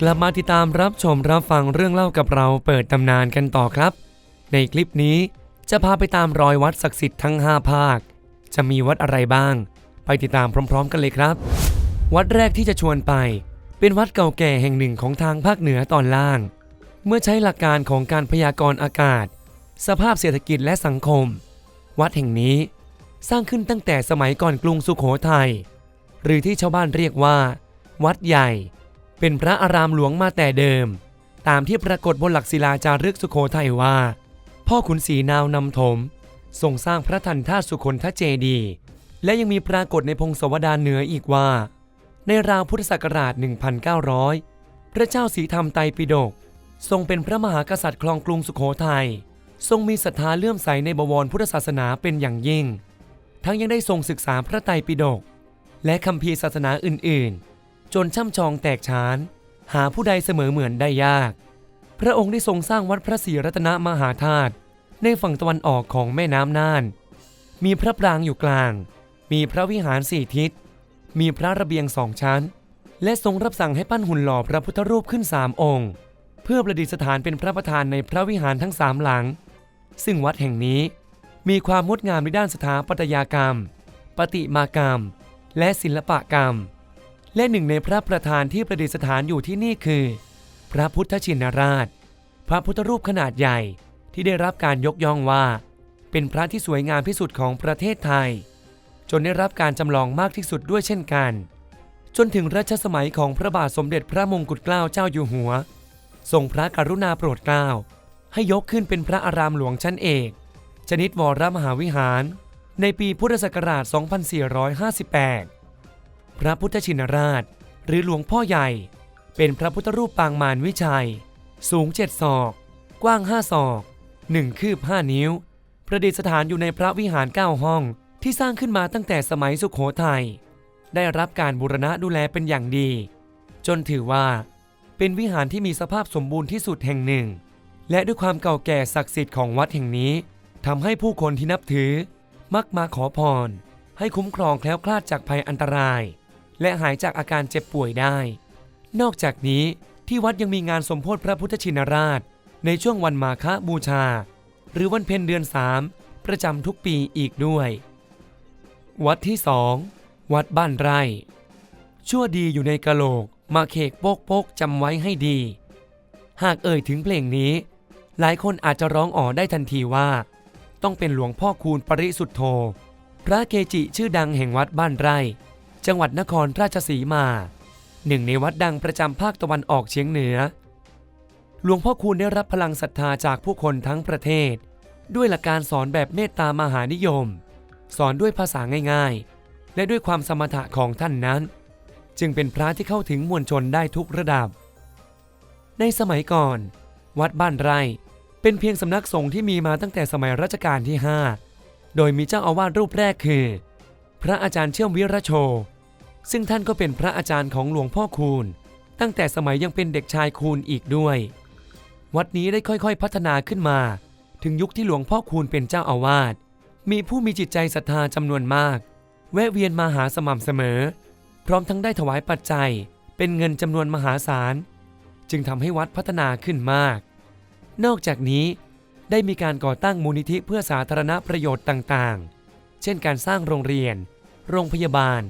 กลับมาติดตามรับชมรับฟังเรื่องเล่ากับเราเปิดตำนานกันต่อครับ ในคลิปนี้จะพาไปตามรอยวัดศักดิ์สิทธิ์ทั้ง 5 ภาค จะมีวัดอะไรบ้าง ไปติดตามพร้อม ๆ กันเลยครับ วัดแรกที่จะชวนไป เป็นวัดเก่าแก่แห่งหนึ่งของทางภาคเหนือตอนล่าง เมื่อใช้หลักการของการพยากรณ์อากาศ สภาพเศรษฐกิจและสังคม วัดแห่งนี้สร้างขึ้นตั้งแต่สมัยก่อนกรุงสุโขทัยหรือที่ชาวบ้านเรียกว่า วัดใหญ่ เป็นพระอารามหลวงมาแต่เดิม ตามที่ปรากฏบนหลักศิลาจารึกสุโขทัยว่า พ่อขุนศรีนาวนำถมทรงสร้างพระทันธาตุสุคนทเจดี และยังมีปรากฏในพงศวดารเหนืออีกว่า ในราวพุทธศักราช 1900 พระเจ้าสีธรรมไตรปิฎกทรงเป็นพระมหากษัตริย์ครองกรุงสุโขทัยทรงมีศรัทธาเลื่อมใสในบวรพุทธศาสนาเป็นอย่างยิ่ง ทั้งยังได้ทรงศึกษาพระไตรปิฎกและคัมภีร์ศาสนาอื่น ๆ จนช่ำชองแตกฉาน หาผู้ใดเสมอเหมือนได้ยาก พระองค์ได้ทรงสร้างวัดพระศรีรัตนมหาธาตุในฝั่งตะวันออกของแม่น้ำน่าน มีพระปรางอยู่กลาง มีพระวิหารสี่ทิศ มีพระระเบียงสองชั้น และทรงรับสั่งให้ปั้นหุ่นหล่อพระพุทธรูปขึ้นสามองค์ เพื่อประดิษฐานเป็นพระประธานในพระวิหารทั้งสามหลัง ซึ่งวัดแห่งนี้มีความงดงามในด้านสถาปัตยกรรม ปฏิมากรรม และศิลปกรรม และหนึ่งในพระประธานที่ประดิษฐานอยู่ที่นี่คือ พระพุทธชินราช พระพุทธรูปขนาดใหญ่ที่ได้รับการยกย่องว่า เป็นพระที่สวยงามที่สุดของประเทศไทย จนได้รับการจำลองมากที่สุดด้วยเช่นกัน จนถึงรัชสมัยของพระบาทสมเด็จพระมงกุฎเกล้าเจ้าอยู่หัว ทรงพระกรุณาโปรดเกล้า ให้ยกขึ้นเป็นพระอารามหลวงชั้นเอก ชนิดวรมหาวิหาร ในปีพุทธศักราช 2458 พระพุทธชินราช หรือหลวงพ่อใหญ่ เป็นพระพุทธรูปปางมารวิชัย สูง7ศอก กว้าง5ศอก1คืบ5นิ้ว ประดิษฐานอยู่ในพระวิหาร9ห้องที่สร้างขึ้นมาตั้งแต่สมัยสุขโขทัยได้รับการบูรณะดูแลเป็นอย่างดี จนถือว่า เป็นวิหารที่มีสภาพสมบูรณ์ที่สุดแห่งหนึ่ง และด้วยความเก่าแก่ศักดิ์สิทธิ์ของวัดแห่งนี้ทำให้ผู้คนที่นับถือ มักมาขอพร ให้คุ้มครองแคล้วคลาดจากภัยอันตราย และหายจากอาการเจ็บป่วยได้ นอกจากนี้ที่วัดยังมีงานสมโพธิพระพุทธชินราช ในช่วงวันมาฆบูชา หรือวันเพ็ญเดือนสามประจำทุกปีอีกด้วย วัดที่สองวัดบ้านไร่ ชั่วดีอยู่ในกะโหลก มาเคกโปกโปกจำไว้ให้ดี หากเอ่ยถึงเพลงนี้ หลายคนอาจจะร้องอ๋อได้ทันทีว่า ต้องเป็นหลวงพ่อคูณปริสุทธโธ พระเกจิชื่อดังแห่งวัดบ้านไร่ จังหวัดนครราชสีมาหนึ่งในวัดดังประจำภาคตะวันออกเฉียงเหนือ หลวงพ่อคูณได้รับพลังศรัทธาจากผู้คนทั้งประเทศ ด้วยหลักการสอนแบบเมตตามหานิยม สอนด้วยภาษาง่ายๆ และด้วยความสมถะของท่านนั้น จึงเป็นพระที่เข้าถึงมวลชนได้ทุกระดับ ในสมัยก่อน วัดบ้านไร่เป็นเพียงสำนักสงฆ์ที่มีมาตั้งแต่สมัยรัชกาลที่ 5 โดยมีเจ้าอาวาสรูปแรกคือ พระอาจารย์เชื่อมวิรโช ซึ่งท่านก็เป็นพระอาจารย์ของหลวงพ่อคูณ ตั้งแต่สมัยยังเป็นเด็กชายคูณอีกด้วย วัดนี้ได้ค่อยๆพัฒนาขึ้นมา ถึงยุคที่หลวงพ่อคูณเป็นเจ้าอาวาส มีผู้มีจิตใจศรัทธาจำนวนมาก แวะเวียนมาหาสม่ำเสมอ พร้อมทั้งได้ถวายปัจจัย เป็นเงินจำนวนมหาศาล จึงทำให้วัดพัฒนาขึ้นมาก นอกจากนี้ได้มีการก่อตั้งมูลนิธิเพื่อสาธารณประโยชน์ต่างๆ เช่นการสร้างโรงเรียน โรงพยาบาล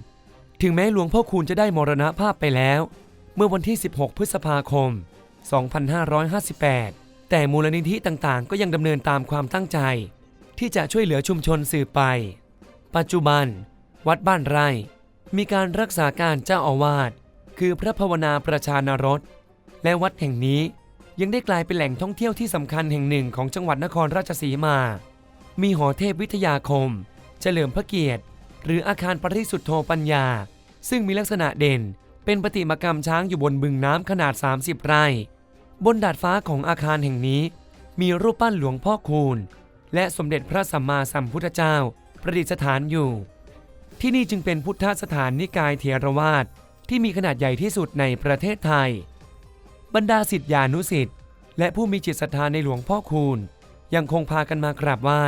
ถึงแม้หลวงพ่อคูณจะได้มรณภาพไปแล้ว เมื่อวันที่ 16 พฤษภาคม 2558 แต่มูลนิธิต่างๆ ก็ยังดำเนินตามความตั้งใจ ที่จะช่วยเหลือชุมชนสืบไป ปัจจุบัน วัดบ้านไร่ มีการรักษาการเจ้าอาวาสคือพระภาวนาประชานรสและวัดแห่งนี้ยังได้กลายเป็นแหล่งท่องเที่ยวที่สำคัญแห่งหนึ่งของจังหวัดนครราชสีมา มีหอเทพวิทยาคม เฉลิมพระเกียรติ หรืออาคารปริสุทธโธปัญญา ซึ่งมีลักษณะเด่น เป็นประติมากรรมช้างอยู่บนบึงน้ำขนาด 30 ไร่ บนดาดฟ้าของอาคารแห่งนี้ มีรูปปั้นหลวงพ่อคูณ และสมเด็จพระสัมมาสัมพุทธเจ้า ประดิษฐานอยู่ ที่นี่จึงเป็นพุทธสถานนิกายเทรวาสที่มีขนาดใหญ่ที่สุดในประเทศไทย บรรดาศิษยานุศิษย์และผู้มีจิตศรัทธาในหลวงพ่อคูณ ยังคงพากันมากราบไหว้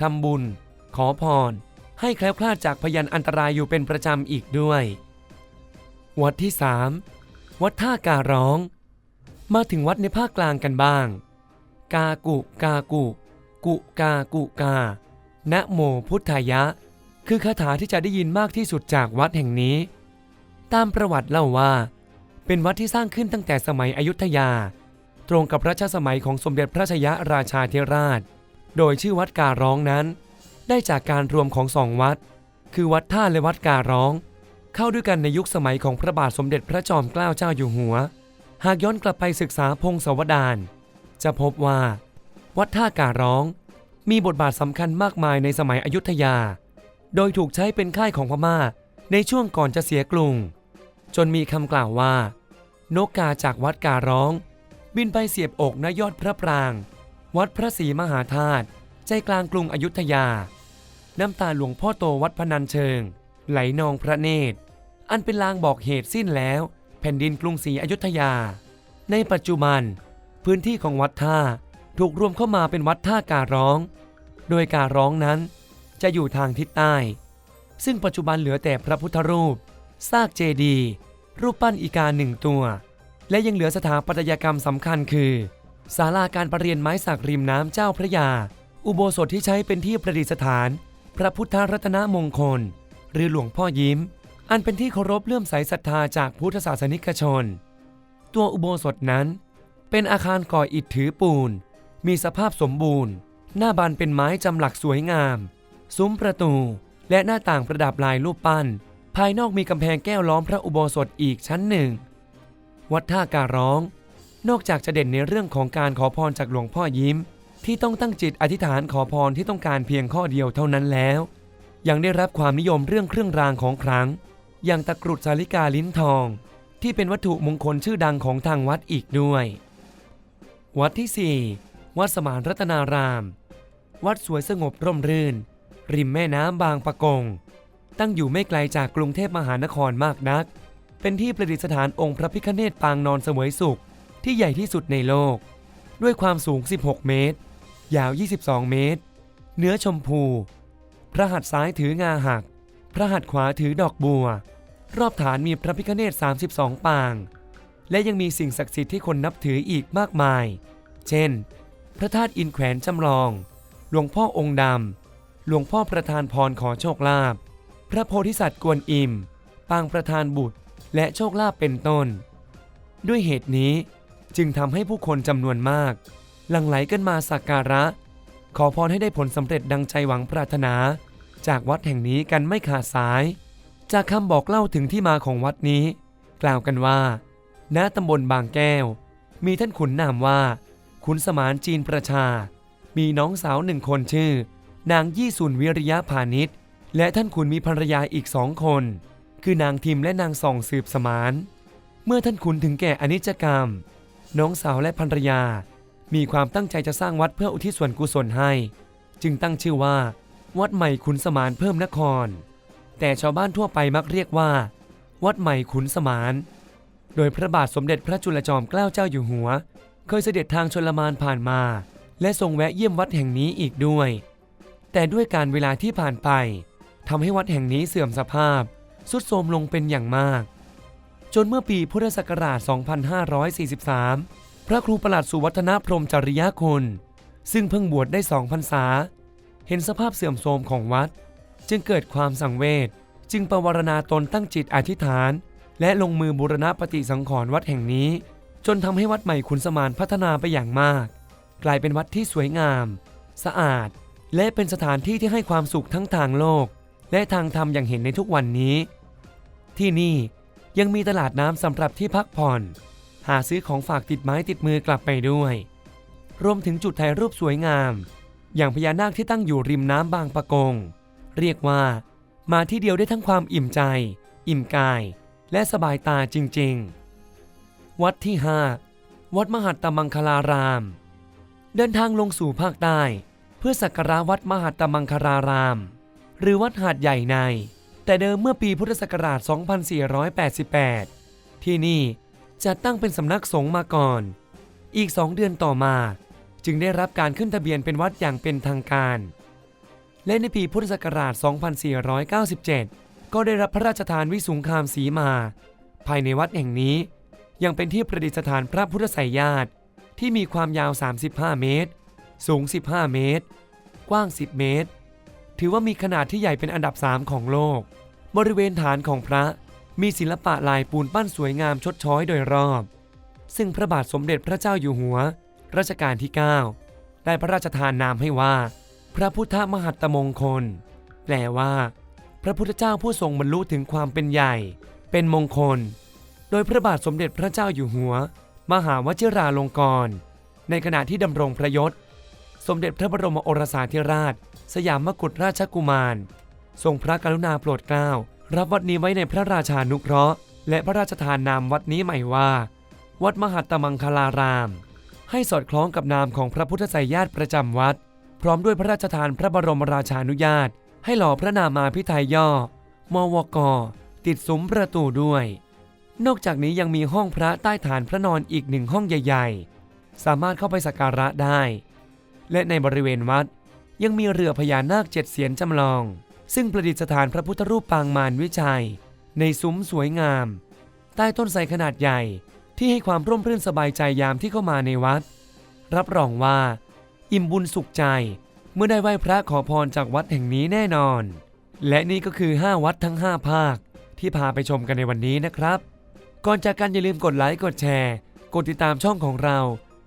ทำบุญ ขอพร ให้แคล้วคลาดจากพยันอันตรายอยู่เป็นประจำอีกด้วย วัดที่ 3 วัดท่าการ้อง มาถึงวัดในภาคกลางกันบ้าง กากุกากุ กุกากุกา นะโมพุทธายะ คือคาถาที่จะได้ยินมากที่สุดจากวัดแห่งนี้ ตามประวัติเล่าว่า เป็นวัดที่สร้างขึ้นตั้งแต่สมัยอยุธยา ตรงกับรัชสมัยของสมเด็จพระชยราชาธิราช โดยชื่อวัดการ้องนั้น ได้จากการรวมของสองวัด คือวัดท่าและวัดการ้อง เข้าด้วยกันในยุคสมัยของพระบาทสมเด็จพระจอมเกล้าเจ้าอยู่หัว หากย้อนกลับไปศึกษาพงศาวดารจะพบว่า วัดท่าการ้อง มีบทบาทสำคัญมากมายในสมัยอยุธยา โดยถูกใช้เป็นค่ายของพม่าในช่วงก่อนจะเสียกรุง จนมีคำกล่าวว่า นกกาจากวัดการ้อง บินไปเสียบอกณยอดพระปราง วัดพระศรีมหาธาตุ ใจกลางกรุงอยุธยา น้ำตาหลวงพ่อโตวัดพนัญเชิง ไหลนองพระเนตร อันเป็นลางบอกเหตุสิ้นแล้ว แผ่นดินกรุงศรีอยุธยา ในปัจจุบัน พื้นที่ของวัดท่าถูกรวมเข้ามาเป็นวัดท่าการ้อง โดยการร้องนั้นจะอยู่ทางทิศใต้ ซึ่งปัจจุบันเหลือแต่พระพุทธรูป ซากเจดีย์รูปปั้นอีกาหนึ่งตัว และยังเหลือสถาปัตยกรรมสำคัญคือศาลาการประเรียนไม้สักริมน้ำเจ้าพระยา อุโบสถที่ใช้เป็นที่ประดิษฐาน พระพุทธรัตนมงคล หรือหลวงพ่อยิ้ม อันเป็นที่เคารพเลื่อมใสศรัทธาจากพุทธศาสนิกชน ตัวอุโบสถนั้น เป็นอาคารก่ออิฐถือปูน มีสภาพสมบูรณ์ หน้าบานเป็นไม้จำหลักสวยงาม ซุ้มประตูและหน้าต่างประดับลายรูปปั้น ภายนอกมีกำแพงแก้วล้อมพระอุโบสถอีกชั้นหนึ่ง วัดท่าการร้อง นอกจากจะเด่นในเรื่องของการขอพรจากหลวงพ่อยิ้ม ที่ต้องตั้งจิตอธิษฐานขอพรที่ต้องการเพียงข้อเดียวเท่านั้นแล้ว ยังได้รับความนิยมเรื่องเครื่องรางของขลัง อย่างตะกรุดสาลิกาลิ้นทอง ที่เป็นวัตถุมงคลชื่อดังของทางวัดอีกด้วย วัดที่ 4 วัดสมานรัตนาราม วัดสวยสงบร่มรื่น ริมแม่น้ำบางปะกง ตั้งอยู่ไม่ไกลจากกรุงเทพมหานครมากนัก เป็นที่ประดิษฐานองค์พระพิฆเนศปางนอนเสวยสุขที่ใหญ่ที่สุดในโลก ด้วยความสูง 16 เมตร ยาว 22 เมตร เนื้อชมพู พระหัตถ์ซ้ายถืองาหัก พระหัตถ์ขวาถือดอกบัว รอบฐานมีพระพิฆเนศ32 ปาง และยังมีสิ่งศักดิ์สิทธิ์ที่คนนับถืออีกมากมาย เช่น พระธาตุอินแขวนจำลอง หลวงพ่อองค์ดำ หลวงพ่อประธานพรขอโชคลาภ พระโพธิสัตว์กวนอิม ปางประธานบุตร และโชคลาภเป็นต้น ด้วยเหตุนี้จึงทำให้ผู้คนจำนวนมาก หลั่งไหลกันมาสักการะ ขอพรให้ได้ผลสำเร็จดังใจหวังปรารถนา จากวัดแห่งนี้กันไม่ขาดสาย จากคำบอกเล่าถึงที่มาของวัดนี้ กล่าวกันว่า ณตำบลบางแก้ว มีท่านขุนนามว่า ขุนสมานจีนประชา มีน้องสาวหนึ่งคนชื่อ นางยี่สุนวิริยะพาณิชย์และท่านขุนมีภรรยาอีกสองคน คือนางทิมและนางส่องสืบสมาน เมื่อท่านขุนถึงแก่อนิจกรรม น้องสาวและภรรยา มีความตั้งใจจะสร้างวัดเพื่ออุทิศส่วนกุศลให้ จึงตั้งชื่อว่า วัดใหม่ขุนสมานเพิ่มนคร แต่ชาวบ้านทั่วไปมักเรียกว่า วัดใหม่ขุนสมาน โดยพระบาทสมเด็จพระจุลจอมเกล้าเจ้าอยู่หัว เคยเสด็จทางชนลมานผ่านมา และทรงแวะเยี่ยมวัดแห่งนี้อีกด้วย แต่ด้วยการเวลาที่ผ่านไปทำให้วัดแห่งนี้เสื่อมสภาพทรุดโทรมลงเป็นอย่างมาก จนเมื่อปีพุทธศักราช 2543 พระครูประหลัดสุวัฒนพรมจริยคุณ ซึ่งเพิ่งบวชได้สองพรรษา เห็นสภาพเสื่อมโทรมของวัด จึงเกิดความสังเวชจึงประวารณาตนตั้งจิตอธิษฐาน และลงมือบูรณะปฏิสังขรณ์วัดแห่งนี้ จนทำให้วัดใหม่ขุนสมานพัฒนาไปอย่างมาก กลายเป็นวัดที่สวยงาม สะอาด และเป็นสถานที่ที่ให้ความสุขทั้งทางโลก และทางธรรมอย่างเห็นในทุกวันนี้ ที่นี่ยังมีตลาดน้ำสำหรับที่พักผ่อน หาซื้อของฝากติดไม้ติดมือกลับไปด้วย รวมถึงจุดถ่ายรูปสวยงาม อย่างพญานาคที่ตั้งอยู่ริมน้ำบางปะกง เรียกว่า มาที่เดียวได้ทั้งความอิ่มใจ อิ่มกาย และสบายตาจริง ๆ วัดที่ 5 วัดมหัตตมังคลาราม เดินทางลงสู่ภาคใต้ เพื่อสักการะวัดมหัตตมังคลาราม หรือวัดหาดใหญ่ใน แต่เดิมเมื่อปีพุทธศักราช 2488 ที่นี่ จะตั้งเป็นสำนักสงฆ์มาก่อน อีกสองเดือนต่อมา จึงได้รับการขึ้นทะเบียนเป็นวัดอย่างเป็นทางการ และในปีพุทธศักราช 2497 ก็ได้รับพระราชทานวิสุงคามสีมา ภายในวัดแห่งนี้ ยังเป็นที่ประดิษฐานพระพุทธไสยญาติที่มีความยาว 35 เมตร สูง 15 เมตร กว้าง 10 เมตร ถือว่ามีขนาดที่ใหญ่เป็นอันดับ 3 ของโลก บริเวณฐานของพระ มีศิลปะลายปูนปั้นสวยงามชดช้อยโดยรอบ ซึ่งพระบาทสมเด็จพระเจ้าอยู่หัว รัชกาลที่ 9 ได้พระราชทานนามให้ว่า พระพุทธมหัตตมงคล แปลว่า พระพุทธเจ้าผู้ทรงบรรลุถึงความเป็นใหญ่ เป็นมงคล โดยพระบาทสมเด็จพระเจ้าอยู่หัว มหาวชิราลงกรณ์ในขณะที่ดำรงพระยศ สมเด็จพระบรมโอรสาธิราช สยามกุฎราชกุมาร ทรงพระกรุณาโปรดเกล้า รับวัดนี้ไว้ในพระราชานุเคราะห์ และพระราชทานนามวัดนี้ใหม่ว่า วัดมหัตมังคลาราม ให้สอดคล้องกับนามของพระพุทธไสยญาติประจำวัด พร้อมด้วยพระราชทานพระบรมราชานุญาต ให้หล่อพระนามาพิไทยย่อ มวก ติดซุ้มประตูด้วย นอกจากนี้ยังมีห้องพระใต้ฐานพระนอนอีกหนึ่งห้องใหญ่ ๆ สามารถเข้าไปสักการะได้ และในบริเวณวัดยังมีเรือพญานาคเจ็ดเสียนจำลอง ซึ่งประดิษฐานพระพุทธรูปปางมารวิชัย ในซุ้มสวยงาม ใต้ต้นไทรขนาดใหญ่ที่ให้ความร่มรื่นสบายใจยามที่เข้ามาในวัด รับรองว่า อิ่มบุญสุขใจ เมื่อได้ไหว้พระขอพรจากวัดแห่งนี้แน่นอน และนี่ก็คือ 5 วัดทั้ง 5 ภาค ที่พาไปชมกันในวันนี้นะครับ ก่อนจากกันอย่าลืมกดไลค์กดแชร์ กดติดตามช่องของเรา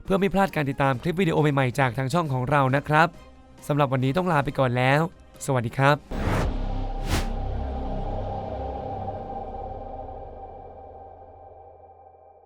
เพื่อไม่พลาดการติดตามคลิปวิดีโอใหม่ๆจากทางช่องของเรานะครับสำหรับวันนี้ต้องลาไปก่อนแล้ว สวัสดีครับ